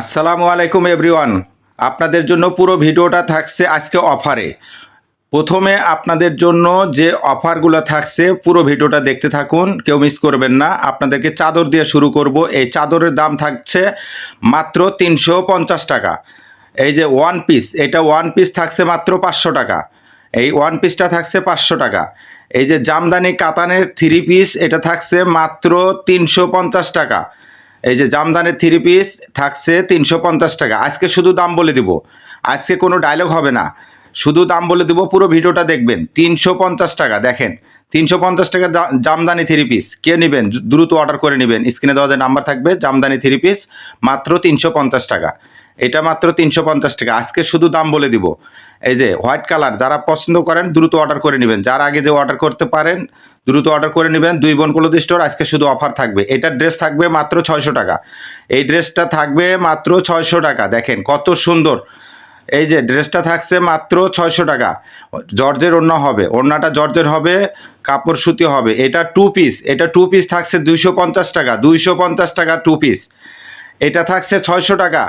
আসসালামু আলাইকুম এভরিওয়ান। আপনাদের জন্য পুরো ভিডিওটা থাকছে আজকে অফারে। প্রথমে আপনাদের জন্য যে অফারগুলো থাকছে, পুরো ভিডিওটা দেখতে থাকুন, কেউ মিস করবেন না। আপনাদেরকে চাদর দিয়ে শুরু করব। এই চাদরের দাম থাকছে মাত্র তিনশো পঞ্চাশ টাকা। এই যে ওয়ান পিস এটা ওয়ান পিস থাকছে মাত্র পাঁচশো টাকা। এই ওয়ান পিসটা থাকছে পাঁচশো টাকা। এই যে জামদানি কাতানের থ্রি পিস এটা থাকছে মাত্র তিনশো পঞ্চাশ টাকা। এই যে জামদানের থ্রি পিস থাকছে তিনশো পঞ্চাশ টাকা। আজকে শুধু দাম বলে দিব। আজকে কোনো ডায়লগ হবে না। শুধু দাম বলে দিব, পুরো ভিডিওটা দেখবেন। তিনশো পঞ্চাশ টাকা, দেখেন। তিনশো পঞ্চাশ টাকা জামদানি থ্রি পিস কে নেবেন? দ্রুত অর্ডার করে নেবেন। স্ক্রিনে দেওয়া যে নাম্বার থাকবে, জামদানি থ্রি পিস মাত্র তিনশো পঞ্চাশ টাকা। এটা মাত্র তিনশো পঞ্চাশ টাকা। আজকে শুধু দাম বলে দিব। এই যে হোয়াইট কালার, যারা পছন্দ করেন দ্রুত অর্ডার করে নেবেন। যার আগে যে অর্ডার করতে পারেন, দ্রুত অর্ডার করে নেবেন। দুই বোন ক্লোথ স্টোর, আজকে শুধু অফার থাকবে। এটার ড্রেস থাকবে মাত্র ছয়শো টাকা। এই ড্রেসটা থাকবে মাত্র ছয়শো টাকা। দেখেন কত সুন্দর। এই যে ড্রেসটা থাকছে মাত্র ছয়শো টাকা। জর্জের ওড়না হবে। ওড়নাটা জর্জের হবে, কাপড় সুতি হবে। এটা টু পিস। এটা টু পিস থাকছে দুইশো পঞ্চাশ টাকা। দুইশো পঞ্চাশ টাকা টু পিস। এটা থাকছে ছয়শো টাকা।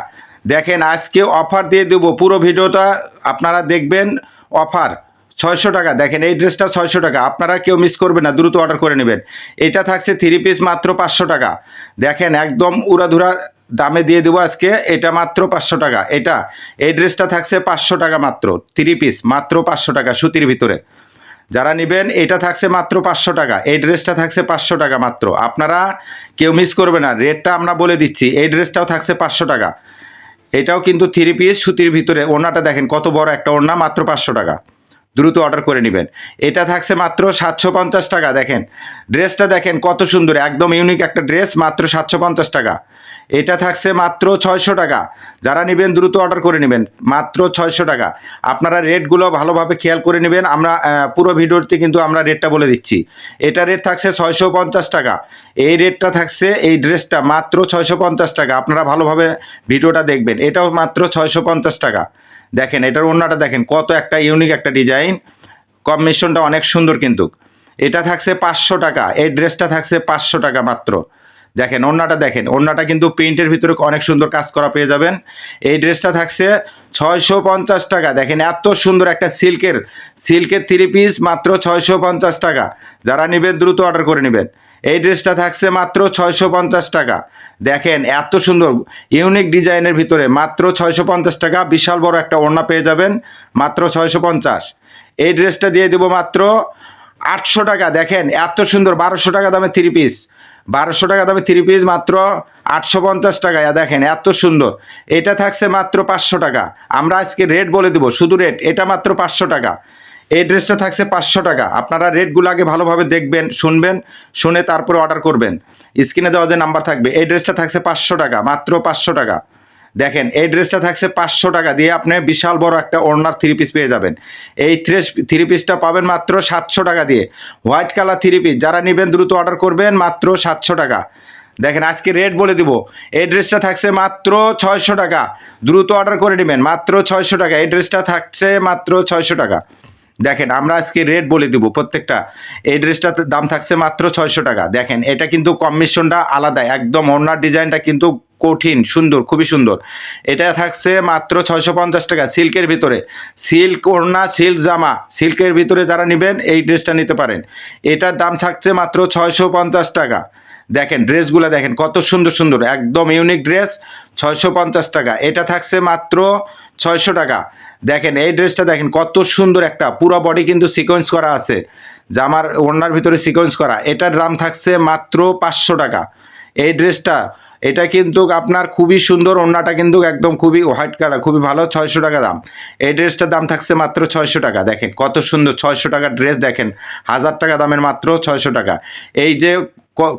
দেখেন, আজকে অফার দিয়ে দেবো। পুরো ভিডিওটা আপনারা দেখবেন অফার ছয়শো টাকা। দেখেন, এই ড্রেসটা ছয়শো টাকা। আপনারা কেউ মিস করবেন না, দ্রুত অর্ডার করে নেবেন। এটা থাকছে থ্রি পিস মাত্র পাঁচশো টাকা। দেখেন, একদম উড়াধুরা দামে দিয়ে দেবো আজকে। এটা মাত্র পাঁচশো টাকা। এটা, এই ড্রেসটা থাকছে পাঁচশো টাকা মাত্র। থ্রি পিস মাত্র পাঁচশো টাকা সুতির ভিতরে। যারা নেবেন, এটা থাকছে মাত্র পাঁচশো টাকা। এই ড্রেসটা থাকছে পাঁচশো টাকা মাত্র। আপনারা কেউ মিস করবে না। রেটটা আমরা বলে দিচ্ছি। এই ড্রেসটাও থাকছে পাঁচশো টাকা। এটাও কিন্তু থ্রি পিস সুতির ভিতরে ওনাটা দেখেন কত বড় একটা ওড়না, মাত্র পাঁচশো টাকা। দ্রুত অর্ডার করে নেবেন। এটা থাকছে মাত্র সাতশো পঞ্চাশ টাকা, দেখেন। ড্রেসটা দেখেন কত সুন্দর, একদম ইউনিক একটা ড্রেস মাত্র সাতশো পঞ্চাশ টাকা। এটা থাকছে মাত্র ছয়শো টাকা। যারা নেবেন দ্রুত অর্ডার করে নেবেন, মাত্র ছয়শো টাকা। আপনারা রেটগুলো ভালোভাবে খেয়াল করে নেবেন, আমরা পুরো ভিডিওতে কিন্তু আমরা রেটটা বলে দিচ্ছি। এটা রেট থাকছে ছয়শো পঞ্চাশ টাকা। এই রেটটা থাকছে, এই ড্রেসটা মাত্র ছয়শো পঞ্চাশ টাকা। আপনারা ভালোভাবে ভিডিওটা দেখবেন, এটাও মাত্র ছয়শো পঞ্চাশ টাকা। দেখেন, এটার ওড়নাটা দেখেন, কত একটা ইউনিক একটা ডিজাইন কম্বিনেশনটা অনেক সুন্দর কিন্তু। এটা থাকছে পাঁচশো টাকা, এই ড্রেসটা থাকছে পাঁচশো টাকা মাত্র। দেখেন, ওড়নাটা দেখেন। ওড়নাটা কিন্তু প্রিন্টের ভিতরে অনেক সুন্দর কাজ করা পেয়ে যাবেন। এই ড্রেসটা থাকছে ছয়শো পঞ্চাশ টাকা। দেখেন, এত সুন্দর একটা সিল্কের সিল্কের থ্রি পিস মাত্র ছয়শো পঞ্চাশ টাকা। যারা নেবেন, দ্রুত অর্ডার করে নেবেন। এই ড্রেসটা থাকছে মাত্র ছয়শো পঞ্চাশ টাকা। দেখেন, এত সুন্দর ইউনিক ডিজাইনের ভিতরে মাত্র ছয়শো পঞ্চাশ টাকা। বিশাল বড় একটা ওড়না পেয়ে যাবেন, মাত্র ছয়শো পঞ্চাশ। এই ড্রেসটা দিয়ে দেবো মাত্র আটশো টাকা। দেখেন, এত সুন্দর, বারোশো টাকা দামে থ্রি পিস বারোশো টাকা দামে থ্রি পিস মাত্র আটশো পঞ্চাশ টাকা। দেখেন, এত সুন্দর। এটা থাকছে মাত্র পাঁচশো টাকা। আমরা আজকে রেট বলে দেবো, শুধু রেট এটা মাত্র পাঁচশো টাকা। এই ড্রেসটা থাকছে পাঁচশো টাকা। আপনারা রেটগুলো আগে ভালোভাবে দেখবেন, শুনবেন, শুনে তারপরে অর্ডার করবেন। স্ক্রিনে দেওয়া যে নাম্বার থাকবে, এই ড্রেসটা থাকছে পাঁচশো টাকা, মাত্র পাঁচশো টাকা। দেখেন, এই ড্রেসটা থাকছে পাঁচশো টাকা দিয়ে আপনি বিশাল বড় একটা ওড়নার থ্রি পিস পেয়ে যাবেন। এই থ্রেস থ্রি পিসটা পাবেন মাত্র সাতশো টাকা দিয়ে। হোয়াইট কালার থ্রি পিস যারা নেবেন দ্রুত অর্ডার করবেন মাত্র সাতশো টাকা। দেখেন, আজকে রেট বলে দিব, এই ড্রেসটা থাকছে মাত্র ছয়শো টাকা। দ্রুত অর্ডার করে নেবেন, মাত্র ছয়শো টাকা। এই ড্রেসটা থাকছে মাত্র ছয়শো টাকা। দেখেন, আমরা আজকে রেট বলে দিব প্রত্যেকটা। এই ড্রেসটার দাম থাকছে মাত্র ছয়শো টাকা। দেখেন, এটা কিন্তু কম্বিনেশনটা আলাদা, একদম ওনার ডিজাইনটা কিন্তু কঠিন, সুন্দর, খুবই সুন্দর। এটা থাকছে মাত্র ছয়শো পঞ্চাশ টাকা সিল্কের ভিতরে। সিল্ক ওড়না, সিল্ক জামা, সিল্কের ভিতরে যারা নেবেন, এই ড্রেসটা নিতে পারেন। এটার দাম থাকছে মাত্র ছয়শো পঞ্চাশ টাকা। দেখেন, ড্রেসগুলো দেখেন, কত সুন্দর সুন্দর, একদম ইউনিক ড্রেস ছয়শো পঞ্চাশ টাকা। এটা থাকছে মাত্র ছয়শো টাকা। দেখেন, এই ড্রেসটা দেখেন, কত সুন্দর একটা, পুরো বডি কিন্তু সিকোয়েন্স করা আছে। জামার ওড়নার ভিতরে সিকোয়েন্স করা। এটার দাম থাকছে মাত্র পাঁচশো টাকা। এই ড্রেসটা, এটা কিন্তু আপনার খুবই সুন্দর, ওড়নাটা কিন্তু একদম খুবই হোয়াইট কালার খুবই ভালো, ছয়শো টাকা দাম। এই ড্রেসটার দাম থাকছে মাত্র ছয়শো টাকা। দেখেন, কত সুন্দর, ছয়শো টাকার ড্রেস দেখেন, হাজার টাকা দামের মাত্র ছয়শো টাকা। এই যে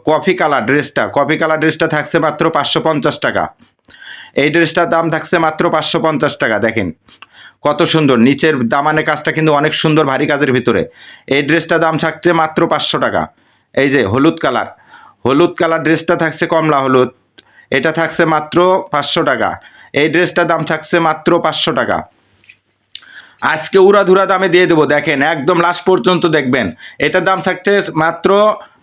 কফি কালার ড্রেসটা, কফি কালার ড্রেসটা থাকছে মাত্র পাঁচশো পঞ্চাশ টাকা। এই ড্রেসটার দাম থাকছে মাত্র পাঁচশো পঞ্চাশ টাকা, দেখেন। কত সুন্দর, নিচের দামানের কাজটা কিন্তু অনেক সুন্দর, ভারী কাজের ভিতরে। এই ড্রেসটার দাম থাকছে মাত্র পাঁচশো টাকা। এই যে, হলুদ কালার। হলুদ কালার ড্রেসটা থাকছে কমলা হলুদ। এটা থাকছে মাত্র পাঁচশো টাকা। এই ড্রেসটার দাম থাকছে মাত্র পাঁচশো টাকা। আজকে উড়াধুরা দামে দিয়ে দেবো, দেখেন, একদম লাস্ট পর্যন্ত দেখবেন। এটার দাম থাকছে মাত্র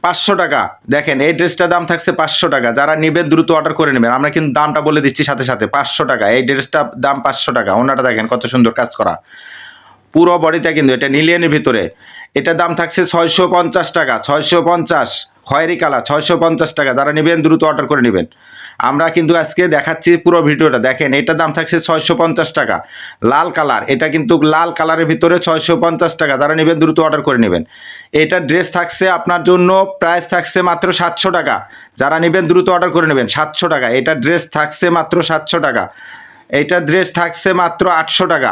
পাঁচশো টাকা। দেখেন, এই ড্রেসটার দাম থাকছে পাঁচশো টাকা। যারা নেবেন দ্রুত অর্ডার করে নেবেন। আমরা কিন্তু দামটা বলে দিচ্ছি সাথে সাথে, পাঁচশো টাকা। এই ড্রেসটার দাম পাঁচশো টাকা। ওনাটা দেখেন কত সুন্দর কাজ করা। পুরো বডিটা কিন্তু এটা নিলিয়নের ভিতরে। এটার দাম থাকছে ছয়শো পঞ্চাশ টাকা। ছয়শো পঞ্চাশ, খয়েরি কালার, ছয়শো পঞ্চাশ টাকা। যারা নেবেন, দ্রুত অর্ডার করে নেবেন। আমরা কিন্তু আজকে দেখাচ্ছি পুরো ভিডিওটা। দেখেন এটার দাম থাকছে ছয়শো পঞ্চাশ টাকা। লাল কালার, এটা কিন্তু লাল কালারের ভিতরে ছয়শো পঞ্চাশ টাকা। যারা নেবেন, দ্রুত অর্ডার করে নেবেন। এটা ড্রেস থাকছে আপনার জন্য প্রাইস থাকছে মাত্র সাতশো টাকা। যারা নেবেন, দ্রুত অর্ডার করে নেবেন, সাতশো টাকা। এটা ড্রেস থাকছে মাত্র সাতশো টাকা। এটা ড্রেস থাকছে মাত্র আটশো টাকা।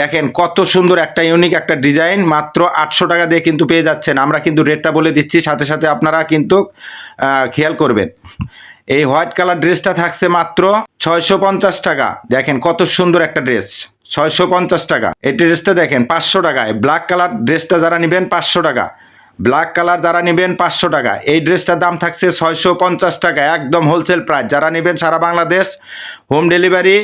দেখেন, কত সুন্দর একটা ইউনিক একটা ডিজাইন মাত্র আটশো টাকা দিয়ে কিন্তু পেয়ে যাচ্ছেন। আমরা কিন্তু রেটটা বলে দিচ্ছি, সাথে সাথে আপনারা কিন্তু খেয়াল করবেন। এই হোয়াইট কালার ড্রেসটা থাকছে মাত্র ছয়শো পঞ্চাশ টাকা। দেখেন কত সুন্দর একটা ড্রেস, ছয়শো পঞ্চাশ টাকা। এই ড্রেসটা দেখেন পাঁচশো টাকায়। ব্ল্যাক কালার ড্রেসটা যারা নেবেন পাঁচশো টাকা। ব্ল্যাক কালার যারা নেবেন পাঁচশো টাকা। এই ড্রেসটার দাম থাকছে ছয়শো পঞ্চাশ টাকা, একদম হোলসেল প্রাইস যারা নেবেন সারা বাংলাদেশ হোম ডেলিভারি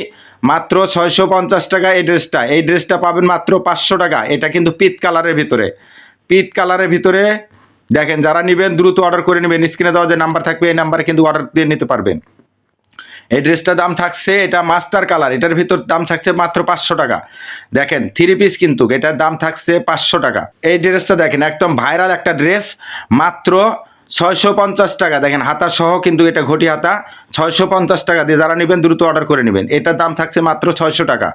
মাত্র ছয়শো পঞ্চাশ টাকা এই ড্রেসটা। এই ড্রেসটা পাবেন মাত্র পাঁচশো টাকা। এটা কিন্তু পিত কালারের ভিতরে। পিত কালারের ভিতরে দেখেন, যারা নেবেন, দ্রুত অর্ডার করে নেবেন। স্ক্রিনে দেওয়া যে নাম্বার থাকবে, এই নাম্বারে কিন্তু অর্ডার দিয়ে নিতে পারবেন। এই ড্রেসটার দাম থাকছে, এটা মাস্টার কালার এটার ভিতর দাম থাকছে মাত্র পাঁচশো টাকা। দেখেন থ্রি পিস কিন্তু, এটার দাম থাকছে পাঁচশো টাকা। এই ড্রেসটা দেখেন, একদম ভাইরাল একটা ড্রেস মাত্র ছয়শো পঞ্চাশ টাকা। দেখেন, হাতা সহ কিন্তু এটা ঘটি হাতা, ছয়শো পঞ্চাশ টাকা দিয়ে যারা নেবেন, দ্রুত অর্ডার করে নেবেন। এটার দাম থাকছে মাত্র ছয়শো টাকা।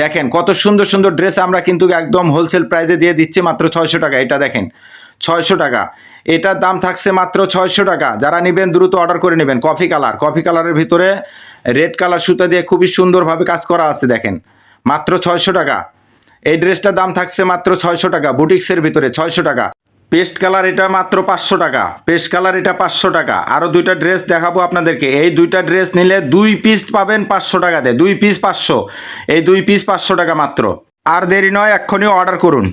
দেখেন, কত সুন্দর সুন্দর ড্রেস আমরা কিন্তু একদম হোলসেল প্রাইসে দিয়ে দিচ্ছি, মাত্র ছয়শো টাকা। এটা দেখেন ছয়শো টাকা। এটার দাম থাকছে মাত্র ছয়শো টাকা। যারা নেবেন, দ্রুত অর্ডার করে নেবেন। কফি কালার কফি কালারের ভিতরে রেড কালার সুতা দিয়ে খুবই সুন্দরভাবে কাজ করা আছে, দেখেন। মাত্র ছয়শো টাকা। এই ড্রেসটার দাম থাকছে মাত্র ছয়শো টাকা। বুটিক্সের ভিতরে ছয়শো টাকা। পেস্ট কালার এটা মাত্র পাঁচশো টাকা। পেস্ট কালার এটা পাঁচশো টাকা। আরও দুইটা ড্রেস দেখাবো আপনাদেরকে। এই দুইটা ড্রেস নিলে দুই পিস পাবেন পাঁচশো টাকাতে। দুই পিস পাঁচশো। এই দুই পিস পাঁচশো টাকা মাত্র। আর দেরি নয়, এক্ষুনি অর্ডার করুন।